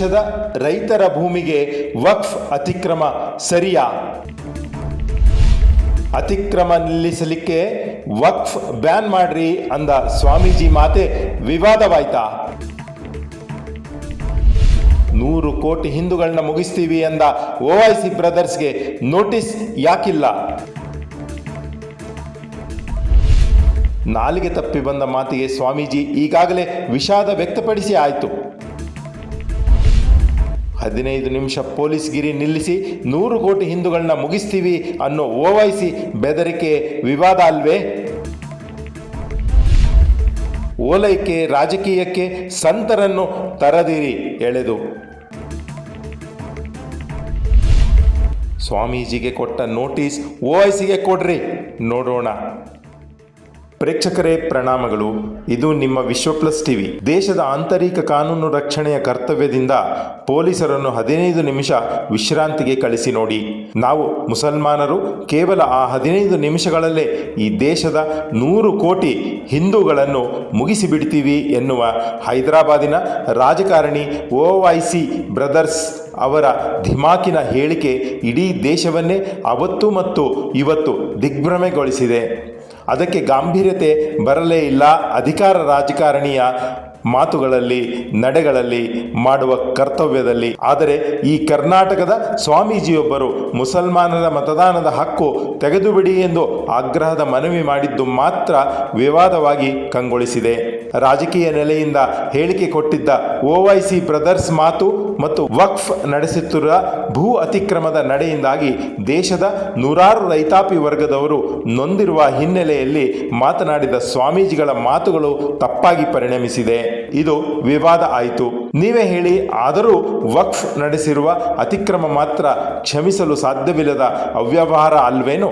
ದೇಶದ ರೈತರ ಭೂಮಿಗೆ ವಕ್ಫ್ ಅತಿಕ್ರಮ ಸರಿಯಾ? ಅತಿಕ್ರಮ ನಿಲ್ಲಿಸಲಿಕ್ಕೆ ವಕ್ಫ್ ಬ್ಯಾನ್ ಮಾಡ್ರಿ ಅಂದ ಸ್ವಾಮೀಜಿ ಮಾತೆ, ವಿವಾದವಾಯ್ತಾ? ನೂರು ಕೋಟಿ ಹಿಂದೂಗಳನ್ನ ಮುಗಿಸ್ತೀವಿ ಅಂದ ಓವೈಸಿ ಬ್ರದರ್ಸ್ಗೆ ನೋಟಿಸ್ ಯಾಕಿಲ್ಲ? ನಾಲಿಗೆ ತಪ್ಪಿ ಬಂದ ಮಾತಿಗೆ ಸ್ವಾಮೀಜಿ ಈಗಾಗಲೇ ವಿಷಾದ ವ್ಯಕ್ತಪಡಿಸಿ ಆಯಿತು. ಹದಿನೈದು ನಿಮಿಷ ಪೊಲೀಸ್ ಗಿರಿ ನಿಲ್ಲಿಸಿ ನೂರು ಕೋಟಿ ಹಿಂದೂಗಳನ್ನ ಮುಗಿಸ್ತೀವಿ ಅನ್ನೋ ಓವೈಸಿ ಬೆದರಿಕೆ ವಿವಾದ ಅಲ್ವೇ? ಓಲೈಕೆ ರಾಜಕೀಯಕ್ಕೆ ಸಂತರನ್ನು ತರದಿರಿ ಎಳೆದು. ಸ್ವಾಮೀಜಿಗೆ ಕೊಟ್ಟ ನೋಟಿಸ್ ಓವೈಸಿಗೆ ಕೊಡ್ರಿ, ನೋಡೋಣ. ಪ್ರೇಕ್ಷಕರೇ ಪ್ರಣಾಮಗಳು. ಇದು ನಿಮ್ಮ ವಿಶ್ವ ಪ್ಲಸ್ ಟಿವಿ. ದೇಶದ ಆಂತರಿಕ ಕಾನೂನು ರಕ್ಷಣೆಯ ಕರ್ತವ್ಯದಿಂದ ಪೊಲೀಸರನ್ನು ಹದಿನೈದು ನಿಮಿಷ ವಿಶ್ರಾಂತಿಗೆ ಕಳಿಸಿ ನೋಡಿ. ನಾವು ಮುಸಲ್ಮಾನರು ಕೇವಲ ಆ ಹದಿನೈದು ನಿಮಿಷಗಳಲ್ಲೇ ಈ ದೇಶದ ನೂರು ಕೋಟಿ ಹಿಂದೂಗಳನ್ನು ಮುಗಿಸಿಬಿಡ್ತೀವಿ ಎನ್ನುವ ಹೈದರಾಬಾದಿನ ರಾಜಕಾರಣಿ ಓ ಐ ಸಿ ಬ್ರದರ್ಸ್ ಅವರ ಧಿಮಾಕಿನ ಹೇಳಿಕೆ ಇಡೀ ದೇಶವನ್ನೇ ಅವತ್ತು ಮತ್ತು ಇವತ್ತು ದಿಗ್ಭ್ರಮೆಗೊಳಿಸಿದೆ. ಅದಕ್ಕೆ ಗಾಂಭೀರ್ಯತೆ ಬರಲೇ ಇಲ್ಲ. ಅಧಿಕಾರ ರಾಜಕಾರಣಿಯ ಮಾತುಗಳಲ್ಲಿ, ನಡೆಗಳಲ್ಲಿ, ಮಾಡುವ ಕರ್ತವ್ಯದಲ್ಲಿ. ಆದರೆ ಈ ಕರ್ನಾಟಕದ ಸ್ವಾಮೀಜಿಯೊಬ್ಬರು ಮುಸಲ್ಮಾನರ ಮತದಾನದ ಹಕ್ಕು ತೆಗೆದುಬಿಡಿ ಎಂದು ಆಗ್ರಹದ ಮನವಿ ಮಾಡಿದ್ದು ಮಾತ್ರ ವಿವಾದವಾಗಿ ಕಂಗೊಳಿಸಿದೆ. ರಾಜಕೀಯ ನೆಲೆಯಿಂದ ಹೇಳಿಕೆ ಕೊಟ್ಟಿದ್ದ ಓವೈಸಿ ಬ್ರದರ್ಸ್ ಮಾತು ಮತ್ತು ವಕ್ಫ್ ನಡೆಸುತ್ತಿರುವ ಭೂ ಅತಿಕ್ರಮದ ನಡೆಯಿಂದಾಗಿ ದೇಶದ ನೂರಾರು ರೈತಾಪಿ ವರ್ಗದವರು ನೊಂದಿರುವ ಹಿನ್ನೆಲೆಯಲ್ಲಿ ಮಾತನಾಡಿದ ಸ್ವಾಮೀಜಿಗಳ ಮಾತುಗಳು ತಪ್ಪಾಗಿ ಪರಿಣಮಿಸಿದೆ. ಇದು ವಿವಾದ ಆಯಿತು. ನೀವೇ ಹೇಳಿ, ಆದರೂ ವಕ್ಫ್ ನಡೆಸಿರುವ ಅತಿಕ್ರಮ ಮಾತ್ರ ಕ್ಷಮಿಸಲು ಸಾಧ್ಯವಿಲ್ಲದ ಅವ್ಯವಹಾರ ಅಲ್ವೇನು?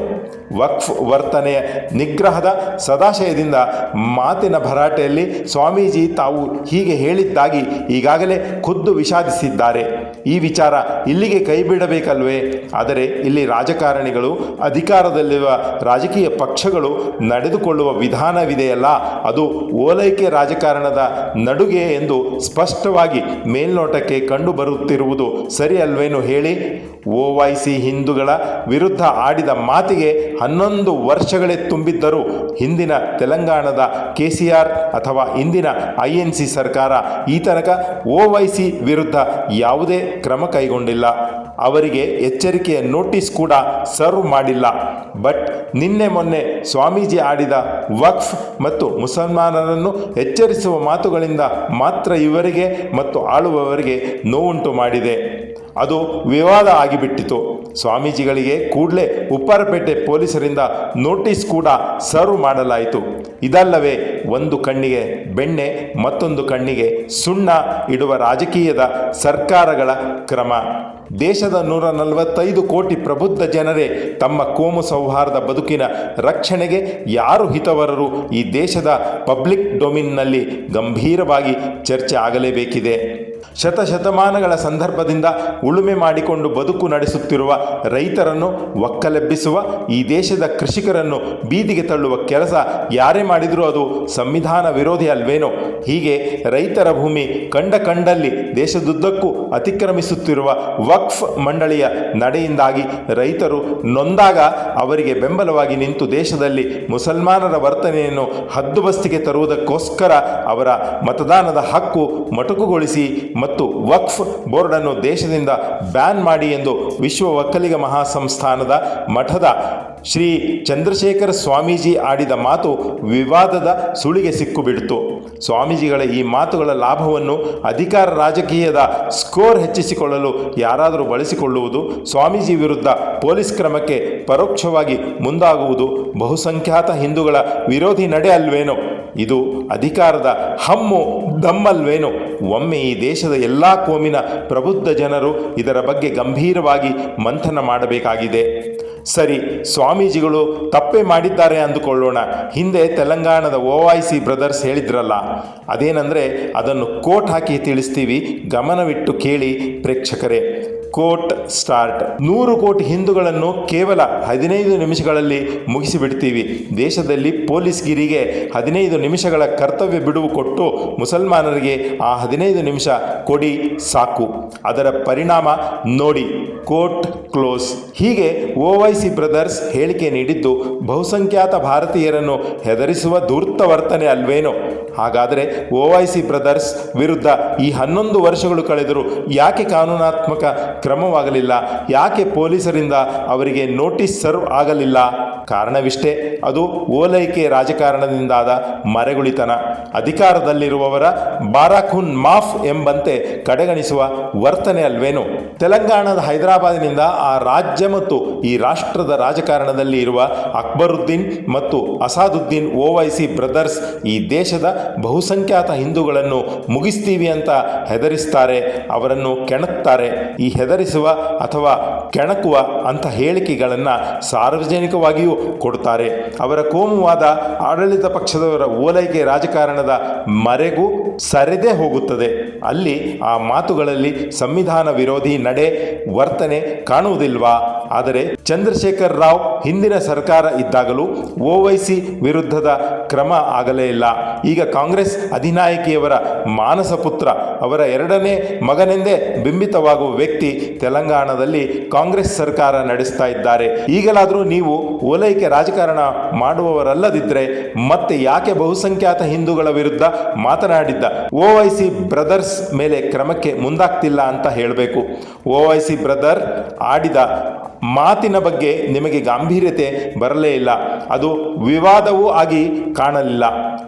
ವಕ್ಫ್ ವರ್ತನೆಯ ನಿಗ್ರಹದ ಸದಾಶಯದಿಂದ ಮಾತಿನ ಭರಾಟೆಯಲ್ಲಿ ಸ್ವಾಮೀಜಿ ತಾವು ಹೀಗೆ ಹೇಳಿದ್ದಾಗಿ ಈಗಾಗಲೇ ಖುದ್ದು ವಿಷಾದಿಸಿದ್ದಾರೆ. ಈ ವಿಚಾರ ಇಲ್ಲಿಗೆ ಕೈ ಬಿಡಬೇಕಲ್ವೇ? ಆದರೆ ಇಲ್ಲಿ ರಾಜಕಾರಣಿಗಳು, ಅಧಿಕಾರದಲ್ಲಿರುವ ರಾಜಕೀಯ ಪಕ್ಷಗಳು ನಡೆದುಕೊಳ್ಳುವ ವಿಧಾನವಿದೆಯಲ್ಲ, ಅದು ಓಲೈಕೆ ರಾಜಕಾರಣದ ನಡುಗೆ ಎಂದು ಸ್ಪಷ್ಟವಾಗಿ ಮೇಲ್ನೋಟಕ್ಕೆ ಕಂಡು ಬರುತ್ತಿರುವುದು ಸರಿ ಅಲ್ವೇನು ಹೇಳಿ? ಓವೈಸಿ ಹಿಂದೂಗಳ ವಿರುದ್ಧ ಆಡಿದ ಮಾತಿಗೆ ಹನ್ನೊಂದು ವರ್ಷಗಳೇ ತುಂಬಿದ್ದರೂ ಹಿಂದಿನ ತೆಲಂಗಾಣದ ಕೆ ಸಿ ಆರ್ ಅಥವಾ ಇಂದಿನ ಐ ಎನ್ ಸಿ ಸರ್ಕಾರ ಈ ತನಕ ಓವೈಸಿ ವಿರುದ್ಧ ಯಾವುದೇ ಕ್ರಮ ಕೈಗೊಂಡಿಲ್ಲ. ಅವರಿಗೆ ಎಚ್ಚರಿಕೆಯ ನೋಟಿಸ್ ಕೂಡ ಸರ್ವ್ ಮಾಡಿಲ್ಲ. ಬಟ್ ನಿನ್ನೆ ಮೊನ್ನೆ ಸ್ವಾಮೀಜಿ ಆಡಿದ ವಕ್ಫ್ ಮತ್ತು ಮುಸಲ್ಮಾನರನ್ನು ಎಚ್ಚರಿಸುವ ಮಾತುಗಳಿಂದ ಮಾತ್ರ ಇವರಿಗೆ ಮತ್ತು ಆಳುವವರಿಗೆ ನೋವುಂಟು ಮಾಡಿದೆ. ಅದು ವಿವಾದ ಆಗಿಬಿಟ್ಟಿತು. ಸ್ವಾಮೀಜಿಗಳಿಗೆ ಕೂಡಲೇ ಉಪ್ಪಾರಪೇಟೆ ಪೊಲೀಸರಿಂದ ನೋಟಿಸ್ ಕೂಡ ಸರ್ವ್ ಮಾಡಲಾಯಿತು. ಇದಲ್ಲವೇ ಒಂದು ಕಣ್ಣಿಗೆ ಬೆಣ್ಣೆ, ಮತ್ತೊಂದು ಕಣ್ಣಿಗೆ ಸುಣ್ಣ ಇಡುವ ರಾಜಕೀಯದ ಸರ್ಕಾರಗಳ ಕ್ರಮ. ದೇಶದ ನೂರ ನಲವತ್ತೈದು ಕೋಟಿ ಪ್ರಬುದ್ಧ ಜನರೇ ತಮ್ಮ ಕೋಮು ಸೌಹಾರ್ದ ಬದುಕಿನ ರಕ್ಷಣೆಗೆ ಯಾರು ಹಿತವರರು ಈ ದೇಶದ ಪಬ್ಲಿಕ್ ಡೊಮಿನ್ನಲ್ಲಿ ಗಂಭೀರವಾಗಿ ಚರ್ಚೆ ಆಗಲೇಬೇಕಿದೆ. ಶತಶತಮಾನಗಳ ಸಂದರ್ಭದಿಂದ ಉಳುಮೆ ಮಾಡಿಕೊಂಡು ಬದುಕು ನಡೆಸುತ್ತಿರುವ ರೈತರನ್ನು ಒಕ್ಕಲೆಬ್ಬಿಸುವ ಈ ದೇಶದ ಕೃಷಿಕರನ್ನು ಬೀದಿಗೆ ತಳ್ಳುವ ಕೆಲಸ ಯಾರೇ ಮಾಡಿದರೂ ಅದು ಸಂವಿಧಾನ ವಿರೋಧಿ ಅಲ್ವೇನೋ? ಹೀಗೆ ರೈತರ ಭೂಮಿ ಕಂಡ ಕಂಡಲ್ಲಿ ದೇಶದುದ್ದಕ್ಕೂ ಅತಿಕ್ರಮಿಸುತ್ತಿರುವ ವಕ್ಫ್ ಮಂಡಳಿಯ ನಡೆಯಿಂದಾಗಿ ರೈತರು ನೊಂದಾಗ ಅವರಿಗೆ ಬೆಂಬಲವಾಗಿ ನಿಂತು ದೇಶದಲ್ಲಿ ಮುಸಲ್ಮಾನರ ವರ್ತನೆಯನ್ನು ಹದ್ದುಬಸ್ತಿಗೆ ತರುವುದಕ್ಕೋಸ್ಕರ ಅವರ ಮತದಾನದ ಹಕ್ಕು ಮೊಟಕುಗೊಳಿಸಿ ಮತ್ತು ವಕ್ಫ್ ಬೋರ್ಡನ್ನು ದೇಶದಿಂದ ಬ್ಯಾನ್ ಮಾಡಿ ಎಂದು ವಿಶ್ವ ಒಕ್ಕಲಿಗ ಮಹಾಸಂಸ್ಥಾನದ ಮಠದ ಶ್ರೀ ಚಂದ್ರಶೇಖರ ಸ್ವಾಮೀಜಿ ಆಡಿದ ಮಾತು ವಿವಾದದ ಸುಳಿಗೆ ಸಿಕ್ಕುಬಿಡಿತು. ಸ್ವಾಮೀಜಿಗಳ ಈ ಮಾತುಗಳ ಲಾಭವನ್ನು ಅಧಿಕಾರ ರಾಜಕೀಯದ ಸ್ಕೋರ್ ಹೆಚ್ಚಿಸಿಕೊಳ್ಳಲು ಯಾರಾದರೂ ಬಳಸಿಕೊಳ್ಳುವುದು ಸ್ವಾಮೀಜಿ ವಿರುದ್ಧ ಪೊಲೀಸ್ ಕ್ರಮಕ್ಕೆ ಪರೋಕ್ಷವಾಗಿ ಮುಂದಾಗುವುದು ಬಹುಸಂಖ್ಯಾತ ಹಿಂದೂಗಳ ವಿರೋಧಿ ನಡೆ ಅಲ್ವೇನೋ. ಇದು ಅಧಿಕಾರದ ಹಮ್ಮು, ದಮ್ಮಲ್ವೇನು. ಒಮ್ಮೆ ಈ ದೇಶದ ಎಲ್ಲ ಕೋಮಿನ ಪ್ರಬುದ್ಧ ಜನರು ಇದರ ಬಗ್ಗೆ ಗಂಭೀರವಾಗಿ ಮಂಥನ ಮಾಡಬೇಕಾಗಿದೆ. ಸರಿ, ಸ್ವಾಮೀಜಿಗಳು ತಪ್ಪೇ ಮಾಡಿದ್ದಾರೆ ಅಂದುಕೊಳ್ಳೋಣ. ಹಿಂದೆ ತೆಲಂಗಾಣದ ಓ ಐ ಸಿ ಬ್ರದರ್ಸ್ ಹೇಳಿದ್ರಲ್ಲ, ಅದೇನೆಂದರೆ ಅದನ್ನು ಕೋಟ್ ಹಾಕಿ ತಿಳಿಸ್ತೀವಿ, ಗಮನವಿಟ್ಟು ಕೇಳಿ ಪ್ರೇಕ್ಷಕರೇ. Quote start. ನೂರು ಕೋಟಿ ಹಿಂದೂಗಳನ್ನು ಕೇವಲ ಹದಿನೈದು ನಿಮಿಷಗಳಲ್ಲಿ ಮುಗಿಸಿಬಿಡ್ತೀವಿ. ದೇಶದಲ್ಲಿ ಪೊಲೀಸ್ಗಿರಿಗೆ ಹದಿನೈದು ನಿಮಿಷಗಳ ಕರ್ತವ್ಯ ಬಿಡುವು ಕೊಟ್ಟು ಮುಸಲ್ಮಾನರಿಗೆ ಆ ಹದಿನೈದು ನಿಮಿಷ ಕೊಡಿ ಸಾಕು. ಅದರ ಪರಿಣಾಮ ನೋಡಿ ಕೋಟ್ ಕ್ಲೋಸ್. ಹೀಗೆ ಓವೈಸಿ ಬ್ರದರ್ಸ್ ಹೇಳಿಕೆ ನೀಡಿದ್ದು, ಬಹುಸಂಖ್ಯಾತ ಭಾರತೀಯರನ್ನು ಹೆದರಿಸುವ ಧೂರ್ತ ವರ್ತನೆ ಅಲ್ವೇನೋ? ಹಾಗಾದರೆ ಓವೈಸಿ ಬ್ರದರ್ಸ್ ವಿರುದ್ಧ ಈ ಹನ್ನೊಂದು ವರ್ಷಗಳು ಕಳೆದರೂ ಯಾಕೆ ಕಾನೂನಾತ್ಮಕ ಕ್ರಮವಾಗಲಿಲ್ಲ. ಯಾಕೆ ಪೊಲೀಸರಿಂದ ಅವರಿಗೆ ನೋಟಿಸ್ ಸರ್ವ್ ಆಗಲಿಲ್ಲ? ಕಾರಣವಿಷ್ಟೇ, ಅದು ಓಲೈಕೆ ರಾಜಕಾರಣದಿಂದಾದ ಮರೆಗುಳಿತನ. ಅಧಿಕಾರದಲ್ಲಿರುವವರ ಬಾರಾಖುನ್ ಮಾಫ್ ಎಂಬಂತೆ ಕಡೆಗಣಿಸುವ ವರ್ತನೆ ಅಲ್ವೇನು? ತೆಲಂಗಾಣದ ಹೈದರಾಬಾದಿನಿಂದ ಆ ರಾಜ್ಯ ಮತ್ತು ಈ ರಾಷ್ಟ್ರದ ರಾಜಕಾರಣದಲ್ಲಿ ಇರುವ ಅಕ್ಬರುದ್ದೀನ್ ಮತ್ತು ಅಸಾದುದ್ದೀನ್ ಓವೈಸಿ ಬ್ರದರ್ಸ್ ಈ ದೇಶದ ಬಹುಸಂಖ್ಯಾತ ಹಿಂದೂಗಳನ್ನು ಮುಗಿಸ್ತೀವಿ ಅಂತ ಹೆದರಿಸ್ತಾರೆ. ಅವರನ್ನು ಕೆಣಕ್ತಾರೆ ಈ ಹೆದರಿಸುವ ಅಥವಾ ಕೆಣಕುವ ಅಂತ ಹೇಳಿಕೆಗಳನ್ನು ಸಾರ್ವಜನಿಕವಾಗಿಯೂ ಕೊಡ್ತಾರೆ ಅವರ ಕೋಮುವಾದ ಆಡಳಿತ ಪಕ್ಷದವರ ಓಲೈಕೆ ರಾಜಕಾರಣದ ಮರೆಗೂ ಸರಿದೇ ಹೋಗುತ್ತದೆ. ಅಲ್ಲಿ ಆ ಮಾತುಗಳಲ್ಲಿ ಸಂವಿಧಾನ ವಿರೋಧಿ ನಡೆ ವರ್ತನೆ ಕಾಣುವುದಿಲ್ವಾ? ಆದರೆ ಚಂದ್ರಶೇಖರ್ ರಾವ್ ಹಿಂದಿನ ಸರ್ಕಾರ ಇದ್ದಾಗಲೂ ಓವೈಸಿ ವಿರುದ್ಧದ ಕ್ರಮ ಆಗಲೇ ಇಲ್ಲ. ಈಗ ಕಾಂಗ್ರೆಸ್ ಅಧಿನಾಯಕಿಯವರ ಮಾನಸ ಪುತ್ರ, ಅವರ ಎರಡನೇ ಮಗನೆಂದೇ ಬಿಂಬಿತವಾಗುವ ವ್ಯಕ್ತಿ ತೆಲಂಗಾಣದಲ್ಲಿ ಕಾಂಗ್ರೆಸ್ ಸರ್ಕಾರ ನಡೆಸ್ತಾ ಇದ್ದಾರೆ. ಈಗಲಾದರೂ ನೀವು ಓಲೈಕೆ ರಾಜಕಾರಣ ಮಾಡುವವರಲ್ಲದಿದ್ದರೆ ಮತ್ತೆ ಯಾಕೆ ಬಹುಸಂಖ್ಯಾತ ಹಿಂದೂಗಳ ವಿರುದ್ಧ ಮಾತನಾಡಿದ್ದ ಓವೈಸಿ ಬ್ರದರ್ಸ್ ಮೇಲೆ ಕ್ರಮಕ್ಕೆ ಮುಂದಾಗ್ತಿಲ್ಲ ಅಂತ ಹೇಳಬೇಕು. ಓವೈಸಿ ಬ್ರದರ್ ಆಡಿದ ಮಾತಿನ ಬಗ್ಗೆ ನಿಮಗೆ ಗಾಂಭೀರ್ಯತೆ ಬರಲೇ ಇಲ್ಲ. ಅದು ವಿವಾದವೂ ಆಗಿ ಕಾಣಲಿಲ್ಲ.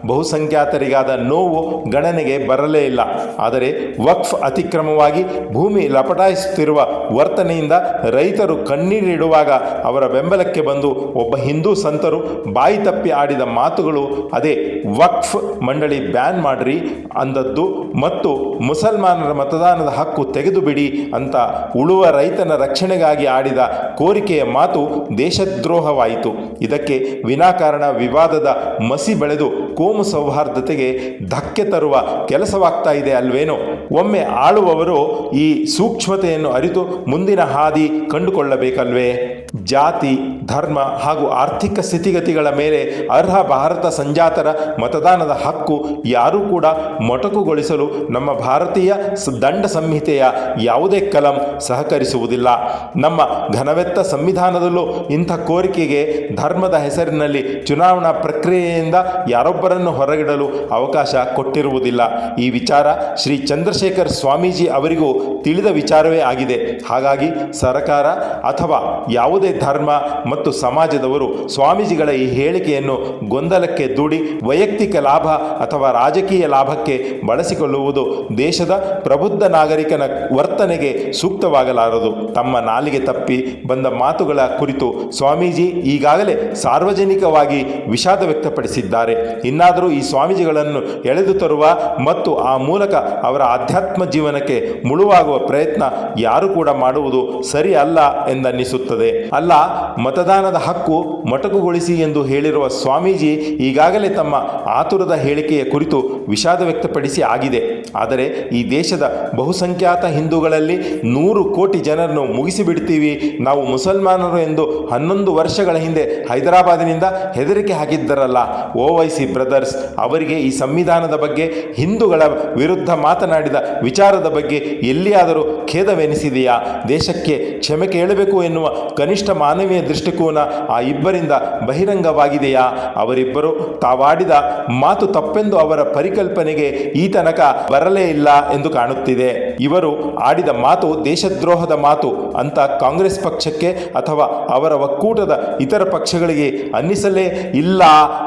ಬಹುಸಂಖ್ಯಾತರಿಗಾದ ನೋವು ಗಣನೆಗೆ ಬರಲೇ ಇಲ್ಲ. ಆದರೆ ವಕ್ಫ್ ಅತಿಕ್ರಮವಾಗಿ ಭೂಮಿ ಲಪಟಾಯಿಸುತ್ತಿರುವ ವರ್ತನೆಯಿಂದ ರೈತರು ಕಣ್ಣೀರಿಡುವಾಗ ಅವರ ಬೆಂಬಲಕ್ಕೆ ಬಂದು ಒಬ್ಬ ಹಿಂದೂ ಸಂತರು ಬಾಯಿ ತಪ್ಪಿ ಆಡಿದ ಮಾತುಗಳು, ಅದೇ ವಕ್ಫ್ ಮಂಡಳಿ ಬ್ಯಾನ್ ಮಾಡ್ರಿ ಅಂದದ್ದು ಮತ್ತು ಮುಸಲ್ಮಾನರ ಮತದಾನದ ಹಕ್ಕು ತೆಗೆದು ಬಿಡಿ ಅಂತ ಉಳುವ ರೈತನ ರಕ್ಷಣೆಗಾಗಿ ಆಡಿದ ಕೋರಿಕೆಯ ಮಾತು ದೇಶದ್ರೋಹವಾಯಿತು. ಇದಕ್ಕೆ ವಿನಾಕಾರಣ ವಿವಾದದ ಮಸಿ ಬೆಳೆದು ಕೋಮು ಸೌಹಾರ್ದತೆಗೆ ಧಕ್ಕೆ ತರುವ ಕೆಲಸವಾಗ್ತಾ ಇದೆ ಅಲ್ವೇನೋ. ಒಮ್ಮೆ ಆಳುವವರು ಈ ಸೂಕ್ಷ್ಮತೆಯನ್ನು ಅರಿತು ಮುಂದಿನ ಹಾದಿ ಕಂಡುಕೊಳ್ಳಬೇಕಲ್ವೇ? ಜಾತಿ, ಧರ್ಮ ಹಾಗೂ ಆರ್ಥಿಕ ಸ್ಥಿತಿಗತಿಗಳ ಮೇಲೆ ಅರ್ಹ ಭಾರತ ಸಂಜಾತರ ಮತದಾನದ ಹಕ್ಕು ಯಾರೂ ಕೂಡ ಮೊಟಕುಗೊಳಿಸಲು ನಮ್ಮ ಭಾರತೀಯ ದಂಡ ಸಂಹಿತೆಯ ಯಾವುದೇ ಕಲಂ ಸಹಕರಿಸುವುದಿಲ್ಲ. ನಮ್ಮ ಘನವೆತ್ತ ಸಂವಿಧಾನದಲ್ಲೂ ಇಂಥ ಕೋರಿಕೆಗೆ ಧರ್ಮದ ಹೆಸರಿನಲ್ಲಿ ಚುನಾವಣಾ ಪ್ರಕ್ರಿಯೆಯಿಂದ ಯಾರೊಬ್ಬರನ್ನು ಹೊರಗಿಡಲು ಅವಕಾಶ ಕೊಟ್ಟಿರುವುದಿಲ್ಲ. ಈ ವಿಚಾರ ಶ್ರೀ ಚಂದ್ರಶೇಖರ್ ಸ್ವಾಮೀಜಿ ಅವರಿಗೂ ತಿಳಿದ ವಿಚಾರವೇ ಆಗಿದೆ. ಹಾಗಾಗಿ ಸರಕಾರ ಅಥವಾ ಯಾವುದೇ ಧರ್ಮ ಮತ್ತು ಸಮಾಜದವರು ಸ್ವಾಮೀಜಿಗಳ ಈ ಹೇಳಿಕೆಯನ್ನು ಗೊಂದಲಕ್ಕೆ ದೂಡಿ ವೈಯಕ್ತಿಕ ಲಾಭ ಅಥವಾ ರಾಜಕೀಯ ಲಾಭಕ್ಕೆ ಬಳಸಿಕೊಳ್ಳುವುದು ದೇಶದ ಪ್ರಬುದ್ಧ ನಾಗರಿಕನ ವರ್ತನೆಗೆ ಸೂಕ್ತವಾಗಲಾರದು. ತಮ್ಮ ನಾಲಿಗೆ ತಪ್ಪಿ ಬಂದ ಮಾತುಗಳ ಕುರಿತು ಸ್ವಾಮೀಜಿ ಈಗಾಗಲೇ ಸಾರ್ವಜನಿಕವಾಗಿ ವಿಷಾದ ವ್ಯಕ್ತಪಡಿಸಿದ್ದಾರೆ. ಇನ್ನಾದರೂ ಈ ಸ್ವಾಮೀಜಿಗಳನ್ನು ಎಳೆದು ತರುವ ಮತ್ತು ಆ ಮೂಲಕ ಅವರ ಆಧ್ಯಾತ್ಮ ಜೀವನಕ್ಕೆ ಮುಳುವಾಗುವ ಪ್ರಯತ್ನ ಯಾರು ಕೂಡ ಮಾಡುವುದು ಸರಿ ಅಲ್ಲ ಎಂದನ್ನಿಸುತ್ತದೆ. ಅಲ್ಲ, ಮತದಾನದ ಹಕ್ಕು ಮೊಟಕುಗೊಳಿಸಿ ಎಂದು ಹೇಳಿರುವ ಸ್ವಾಮೀಜಿ ಈಗಾಗಲೇ ತಮ್ಮ ಆತುರದ ಹೇಳಿಕೆಯ ಕುರಿತು ವಿಷಾದ ವ್ಯಕ್ತಪಡಿಸಿ ಆಗಿದೆ. ಆದರೆ, ಈ ದೇಶದ ಬಹುಸಂಖ್ಯಾತ ಹಿಂದೂಗಳಲ್ಲಿ ನೂರು ಕೋಟಿ ಜನರನ್ನು ಮುಗಿಸಿಬಿಡ್ತೀವಿ. ನಾವು ಮುಸಲ್ಮಾನರು ಎಂದು ಹನ್ನೊಂದು ವರ್ಷಗಳ ಹಿಂದೆ ಹೈದರಾಬಾದಿನಿಂದ ಹೆದರಿಕೆ ಹಾಕಿದ್ದರಲ್ಲ. ಓವೈಸಿ ಬ್ರದರ್ಸ್, ಅವರಿಗೆ ಈ ಸಂವಿಧಾನದ ಬಗ್ಗೆ, ಹಿಂದೂಗಳ ವಿರುದ್ಧ ಮಾತನಾಡಿದ ವಿಚಾರದ ಬಗ್ಗೆ ಎಲ್ಲಿಯಾದರೂ ಖೇದವೆನಿಸಿದೆಯಾ? ದೇಶಕ್ಕೆ ಕ್ಷಮೆ ಕೇಳಬೇಕು ಎನ್ನುವ ಕನಿಷ್ಠ ಮಾನವೀಯ ದೃಷ್ಟಿಕೋನ ಆ ಇಬ್ಬರಿಂದ ಬಹಿರಂಗವಾಗಿದೆಯಾ? ಅವರಿಬ್ಬರು ತಾವಾಡಿದ ಮಾತು ತಪ್ಪೆಂದು ಅವರ ಪರಿಕಲ್ಪನೆಗೆ ಈ ತನಕ ಬರಲೇ ಇಲ್ಲ ಎಂದು ಕಾಣುತ್ತಿದೆ. ಇವರು ಆಡಿದ ಮಾತು ದೇಶದ್ರೋಹದ ಮಾತು ಅಂತ ಕಾಂಗ್ರೆಸ್ ಪಕ್ಷಕ್ಕೆ ಅಥವಾ ಅವರ ಒಕ್ಕೂಟದ ಇತರ ಪಕ್ಷಗಳಿಗೆ ಅನ್ನಿಸಲೇ ಇಲ್ಲ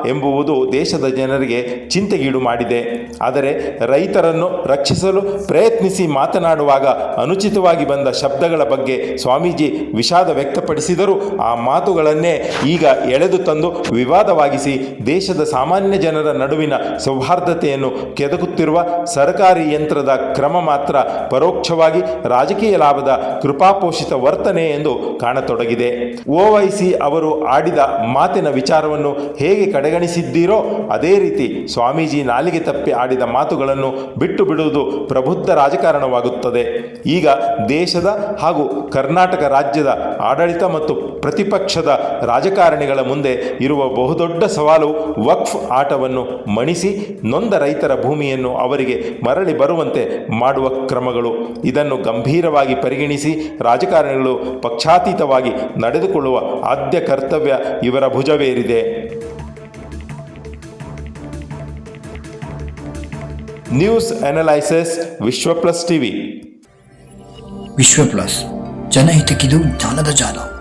ಎಂಬುವುದು ದೇಶದ ಜನರಿಗೆ ಚಿಂತೆಗೀಡು ಮಾಡಿದೆ. ಆದರೆ ರೈತರನ್ನು ರಕ್ಷಿಸಲು ಪ್ರಯತ್ನಿಸಿ ಮಾತನಾಡುವಾಗ ಅನುಚಿತವಾಗಿ ಬಂದ ಶಬ್ದಗಳ ಬಗ್ಗೆ ಸ್ವಾಮೀಜಿ ವಿಷಾದ ವ್ಯಕ್ತಪಡಿಸಿ ಬಳಸಿದರೂ ಆ ಮಾತುಗಳನ್ನೇ ಈಗ ಎಳೆದು ತಂದು ವಿವಾದವಾಗಿಸಿ ದೇಶದ ಸಾಮಾನ್ಯ ಜನರ ನಡುವಿನ ಸೌಹಾರ್ದತೆಯನ್ನು ಕೆದಕುತ್ತಿರುವ ಸರ್ಕಾರಿ ಯಂತ್ರದ ಕ್ರಮ ಮಾತ್ರ ಪರೋಕ್ಷವಾಗಿ ರಾಜಕೀಯ ಲಾಭದ ಕೃಪಾಪೋಷಿತ ವರ್ತನೆ ಎಂದು ಕಾಣತೊಡಗಿದೆ. ಓವೈಸಿ ಅವರು ಆಡಿದ ಮಾತಿನ ವಿಚಾರವನ್ನು ಹೇಗೆ ಕಡೆಗಣಿಸಿದ್ದೀರೋ ಅದೇ ರೀತಿ ಸ್ವಾಮೀಜಿ ನಾಲಿಗೆ ತಪ್ಪಿ ಆಡಿದ ಮಾತುಗಳನ್ನು ಬಿಟ್ಟು ಬಿಡುವುದು ಪ್ರಬುದ್ಧ ರಾಜಕಾರಣವಾಗುತ್ತದೆ. ಈಗ ದೇಶದ ಹಾಗೂ ಕರ್ನಾಟಕ ರಾಜ್ಯದ ಮತ್ತು ಪ್ರತಿಪಕ್ಷದ ರಾಜಕಾರಣಿಗಳ ಮುಂದೆ ಇರುವ ಬಹುದೊಡ್ಡ ಸವಾಲು ವಕ್ಫ್ ಆಟವನ್ನು ಮಣಿಸಿ ನೊಂದ ರೈತರ ಭೂಮಿಯನ್ನು ಅವರಿಗೆ ಮರಳಿ ಬರುವಂತೆ ಮಾಡುವ ಕ್ರಮಗಳು. ಇದನ್ನು ಗಂಭೀರವಾಗಿ ಪರಿಗಣಿಸಿ ರಾಜಕಾರಣಿಗಳು ಪಕ್ಷಾತೀತವಾಗಿ ನಡೆದುಕೊಳ್ಳುವ ಆದ್ಯ ಕರ್ತವ್ಯ ಇವರ ಭುಜವೇರಿದೆ. News analysis Vishwa plus TV. Vishwa plus ಜನಹಿತಕ್ಕಿದು ಜ್ಞಾನದ ಜಾಲ.